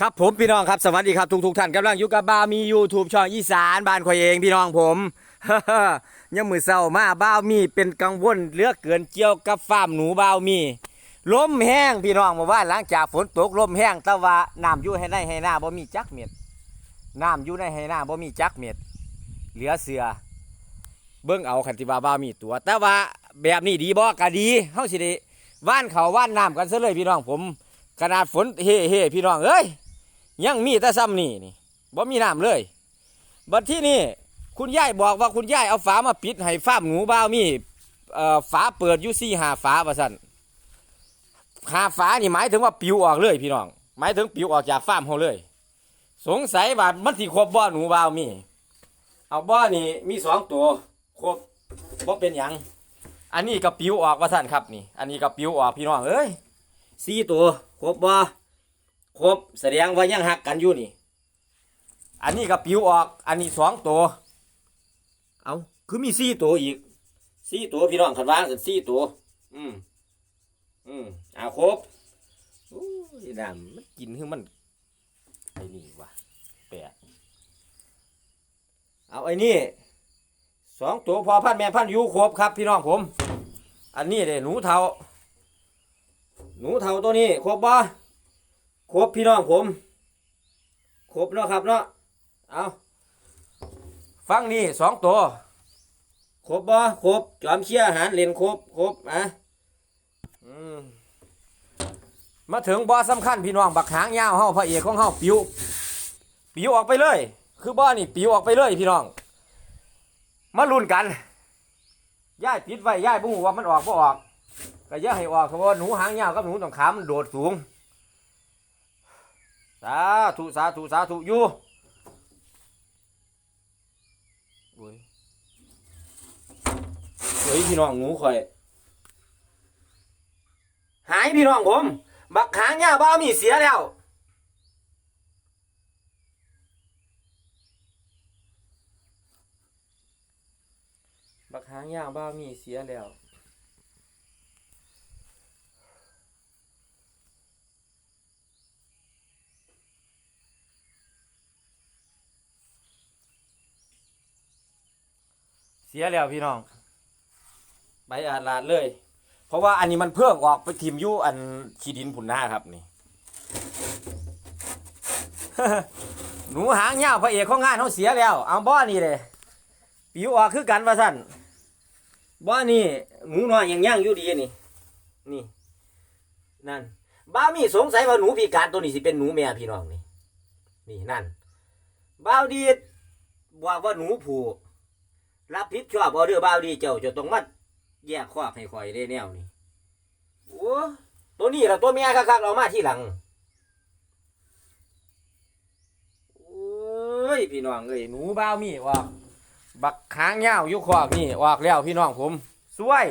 ครับผมพี่น้องครับสวัสดีครับทุกทุกท่านกำลังอยู่กับบ้ามี YouTube ช่องอีสานบ้านข่อยเองพี่น้องผมยังมือเศร้ามาบ้ามีเป็นกังวลเลือกเกินเกี่ยวกับฟาร์มหนูบ้ามีล้มแห้งพี่น้องเมื่าหลังจากฝนตกลมแห้งต่ว่าน้ำยู่ให้ในให้หน้าบ่มีจักเม็ดน้ำยู่ในให้หน้าบ่มีจักเม็ดเหลือเสือ เบิ่งเอาคันติว่าบ้ามีตัว แต่ว่าแบบนี้ดีบ่ก็ดีเฮาสิได้ว่านเขาวว่านน้ำกันซะเลยพี่น้องผม ขนาดฝนเฮ่เฮ่พี่น้องเอ้ย ยังมีแต่ซ้ำนี่นี่บ่มีน้ำเลย บัดที่นี่คุณยายบอกว่าคุณยายเอาฝามาปิดให้ฟาร์มหนูบ้าวมีฝาเปิดอยู่สี่หาฝาว่าสั่นหาฝานี่หมายถึงว่าปิวออกเลยพี่น้อง หมายถึงปิวออกจากฟามเขาเลย สงสัยว่ามันสิครบบ่อหนูบ้าวมี เอาบ่อนี่มีสองตัวครบบ่เป็นหยังอันนี้ก็ปิวออกว่าสั่นครับนี่ อันนี้ก็ปิวออกพี่น้องเอ้ยสี่ตัวครบบ่ ครบแสดงว่ายังหักกันอยู่นี่ อันนี้ก็ปิวออก อันนี้สองตัว เอาคือมีสี่ตัวอีกสี่ตัวพี่น้องขันวางสันสี่ตัว อืม อืมเอาครบโอ้ยน้ำมันกินคือมันไอ้นี่วะแปลเอาไอ้นี่สองตัวพอพันแม่พันยูครบครับ พี่น้องผม อันนี้เด้หนูเทาหนูเทาตัวนี้ครบบ่ ครบพี่น้องผม ครบเนาะครับเนาะเอาฟังนี่สองตัวครบบ่ครบจอมเชี่ยหารเล่นครบครบอะมาถึงบ่อสำคัญพี่น้องบักหางยาวเฮาพระเอกของเฮาปิวปิวออกไปเลย คือบ่อนี่ปิวออกไปเลยพี่น้อง มาลุ้นกันย่ายปิดไว้ย่ายบ่ฮู้ว่ามันออกบ่ออกก็ย่าให้ออกเพราะว่าหนูหางยาวกับหนูต้องขามันโดดสูง สาธุสาธุสาธุอยู่โอ้ยเฮ้ยพี่น้องงูข่อย หายพี่น้องผม บักหางยาบ้ามีเสียแล้วบักหางยาบ้ามีเสียแล้ว สียแล้วพี่น้อง ใบอาดลาดเลย เพราะว่าอันนี้มันเพิ่งออกไปทิมยู่อันขีดินผุนหน้าครับนี่ หนูหางยาวพระเอกของงานเขาเสียแล้ว เอาบ่อนี่เลยปิวออกคือกันว่าสั่นบ่อนี่หนูน้อยยังย่างอยู่ดีนี่ นี่ นั่น บ้ามีสงสัยว่าหนูพิการตัวนี้สิเป็นหนูแม่พี่น้องนี่ นี่นั่น บ้าวดีบอกว่าหนูผู รับผิดชอบออเดอร์บ่าวดีเจ้าจะต้องมาแยกควักให้ข่อยได้แนวนี้โอ้ตัวนี้ละตัวเมียคักๆเรามาที่หลังโอ้ยพี่น้องเอ้ยหนูบ่าวมีออกบักค้างเงาวอยุคอกนี่ออกแล้วพี่น้องผมสวย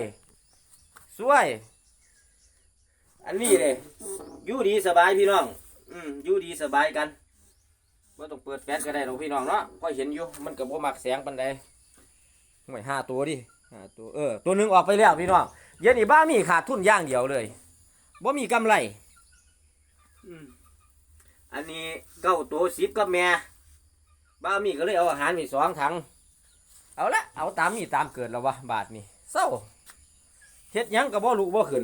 สวย อันนี้เลยอยู่ดีสบายพี่น้อง อืมอยู่ดีสบายกันว่าต้องเปิดแฟลชก็ได้หรอกพี่น้องเนาะพอเห็นอยู่มันกับบ่มักแสงปันใด หน่วยห้าตัวดิห้าตัวเออตัวหนึ่งออกไปแล้วพี่น้องเย็นนี่บ้ามีขาดทุนอย่างเดียวเลยบ่มีกำไรอืมอันนี้เก้าตัวสิบกับแม่บ้ามีก็เลยเอาอาหารมีสองถัง เอาละเอาตามมีตามเกิดแล้ววะบาทนี่เศร้าเฮ็ดหยังกับบ่ลูกบ่ขึ้น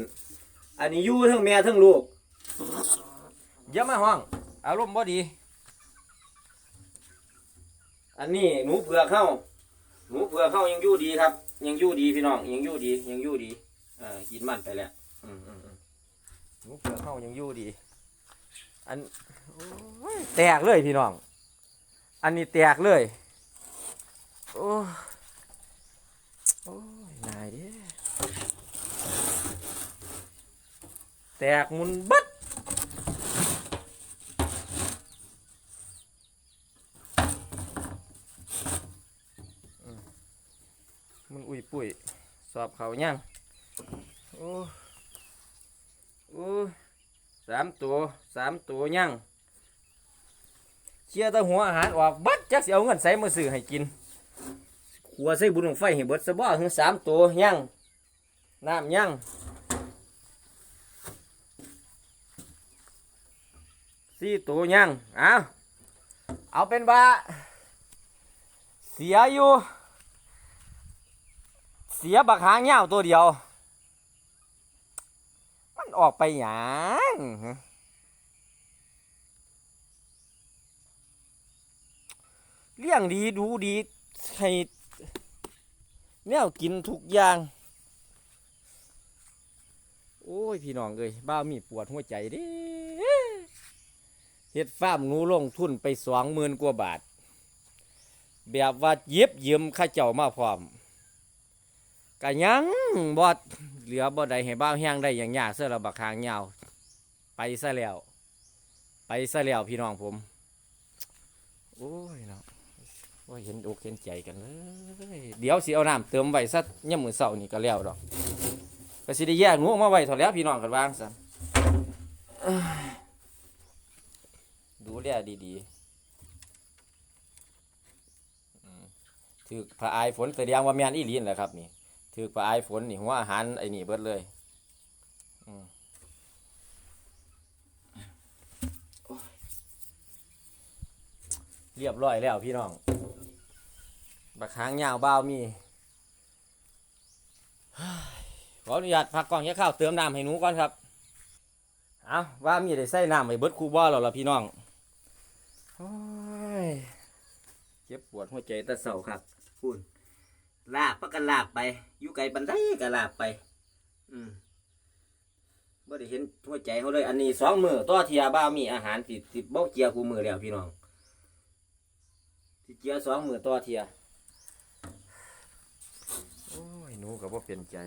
อันนี้อยู่ทั้งแม่ทั้งลูกเยอะมาห้องอารมณ์บ่ดี อันนี้หนูเผือกเข้า หนูเผือกเข้ายังยู่ดีครับ ยังยู่ดีพี่น้องยังยู่ดี ยังยู่ดีเออกินมันไปแล้วอืมอืมอืมหนูเผือกเข้ายังยู่ดี อันแตกเลยพี่น้อง อันนี้แตกเลยโอ้โอ้ยนายเดิแตกมุนบัด มันอุ้ยปุ้ยสอบเขายังโอ้โอ้สามตัวสามตัวยังเชียตะหัวอาหารออกบัดจักสิเอาเงินใส่มาซื้อให้กินขัวใส่บุญของไฟให้เบิดสะบ่ถึงสามตัวยังน้ำยังสี่ตัวยังเอาเอาเป็นว่าเสียอยู่ เสียบักหางเงาวตัวเดียว มันออกไปหยังเลี้ยงดีดูดีให้แนวกินทุกอย่าง โอ้ย พี่น้องเอ้ยบ้ามีปวดหัวใจดิเฮ็ดฟ้ามหนูลงทุนไปสองหมื่นกว่าบาท แบบว่าเย็บยืมข้าเจ้ามาพร้อม กะยังบอดเหลือบ่ได้ให้บ้าวแห้งได้อย่างยากเสื้อระบักหางยาว ไปซะแล้ว ไปซะแล้วพี่น้องผม โอ้ยเนาะโอ้ยเห็นอกเห็นใจกันเลย เดี๋ยวสิเอาน้ำเติมไว้สักย่ำมือเสานี่ก็แล้วดอกก็สิได้แยกหนูออกมาไว้ถอดแล้วพี่น้องกันวางซะเอ้ยดูแลดีๆถือพระอายฝนแสดงว่าแมนอีหลีนแหละครับนี่ ถือพระอายฝนนี่หัวอาหารไอ้นี่เบิดเลยเรียบร้อยแล้วพี่น้องบักหางยาวบ้ามี ขออนุญาตพักกองแค่ข้าวเติมน้ำให้หนูก่อนครับ เอาว่ามีได้ใส่น้ำให้เบิดคูบ่อแล้วล่ะพี่น้องเจ็บปวดหัวใจตะเสาครับพูน ลากพักกันลากไป อยู่ไกลบันไดก็ลากไป อืมบ่ได้เห็นหัวใจเขาเลย อันนี้สองมือต่อเทียบ้ามีอาหารติดติดบ่เจียคูมือแล้วพี่น้องติเจียสองมือต่อเทียโอ้ยหนูก็บ่เปลี่ยนใจ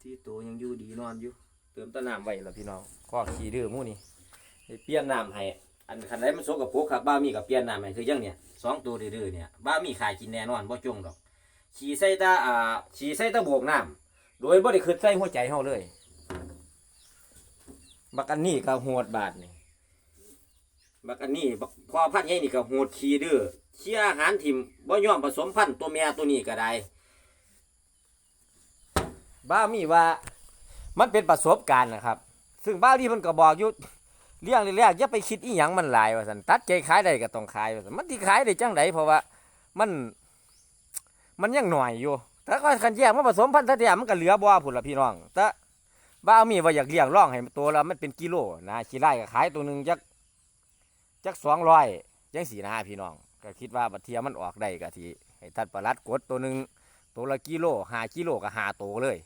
ที่ตัวยังอยู่ดีนอนอยู่ เติมแตะน้ำไว้แล้วพี่น้องข้อขี้ดื้อหมู่นี่ให้เปลี่ยนน้ำให้ อันคันใดมันสกปรกครับบ้ามีกับเปลี่ยนน้ำให้คือยังเนี่ยสองตัวดื้อๆเนี่ยบ้ามีขายกินแน่นอนบ่จงดอกฉี่ใส่ตาอ่าฉี่ใส่ตะโบกน้ำโดยบ่ได้คิดใส่หัวใจเฮาเลยบักอันนี้ก็โหดบาดนี่บักอันนี้บักพอพันธุ์ใหญ่นี่ก็โหดขี้ดื้อเชี่ยอาหารถิ่มบ่ยอมผสมพันธุ์ตัวแม่ตัวนี้ก็ได้บ้ามีว่ามันเป็นประสบการณ์นะครับ ซึ่งบ้าที่มันก็บอกอยู่ เรื่องแรกๆอย่าไปคิดอีหยังมันหลายว่าสันตัดใจขายได้ก็ต้องขายว่าสันมันที่ขายได้จังไดเพราะว่ามันมันยังหน่อยอยู่แต่ก็คันแยกมันผสมพันธุ์แท้ๆมันก็เหลือบ่ผุนละพี่น้องแต่บ้ามีว่าอยากเลี้ยงร่องให้ตัวละมันเป็นกิโลนะขี้ไร่ก็ขายตัวหนึ่งจักจักสองร้อยยังสี่นะพี่น้อง ก็คิดว่าบัดเทียมันออกได้ก็ทีให้ทัดประลัดกดตัวหนึ่งตัวละกิโลห้ากิโลก็ห้าตัวเลย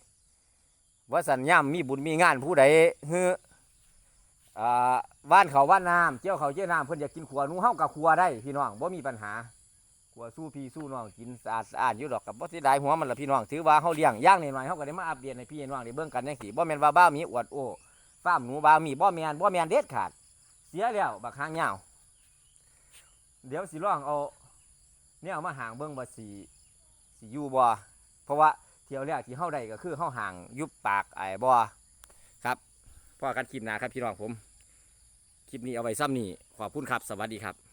ว่าสัญญามมีบุญมีงานผู้ใดเฮือ อ่าว่านเขาว่านน้ำเจ้าเขาเจ้าน้ำเพิ่นอยากกินขัวหนูเฮากับขัวได้พี่น้องบ่มีปัญหาขัวสู้พี่สู้น้องกินสะอาดสะอาดอยู่ดอกกับบ่สิได้หัวมันละพี่น้องถือว่าเฮาเลี้ยงย่างน้อยๆเฮาก็ได้มาอัปเดตให้พี่น้องได้เบิ่งกันจังซี่บ่แม่นว่าบ้ามีอวดโอ้ฟ้าร์มหนูบ้ามีบ่แม่นบ่แม่นเด็ดขาด เสียแล้วบักหางยาวเดี๋ยวสิลองเอาเนี่ยเอามาหางเบิ่งว่าสิสิอยู่บ่เพราะว่าเที่ยวแรกที่เข้าได้ก็คือเข้าห่างยุบปากไอ้บ่ พ่อกันคลิปหนาครับพี่น้องผม คลิปนี้เอาไว้ซ้ำนี่ขอบคุณครับ สวัสดีครับ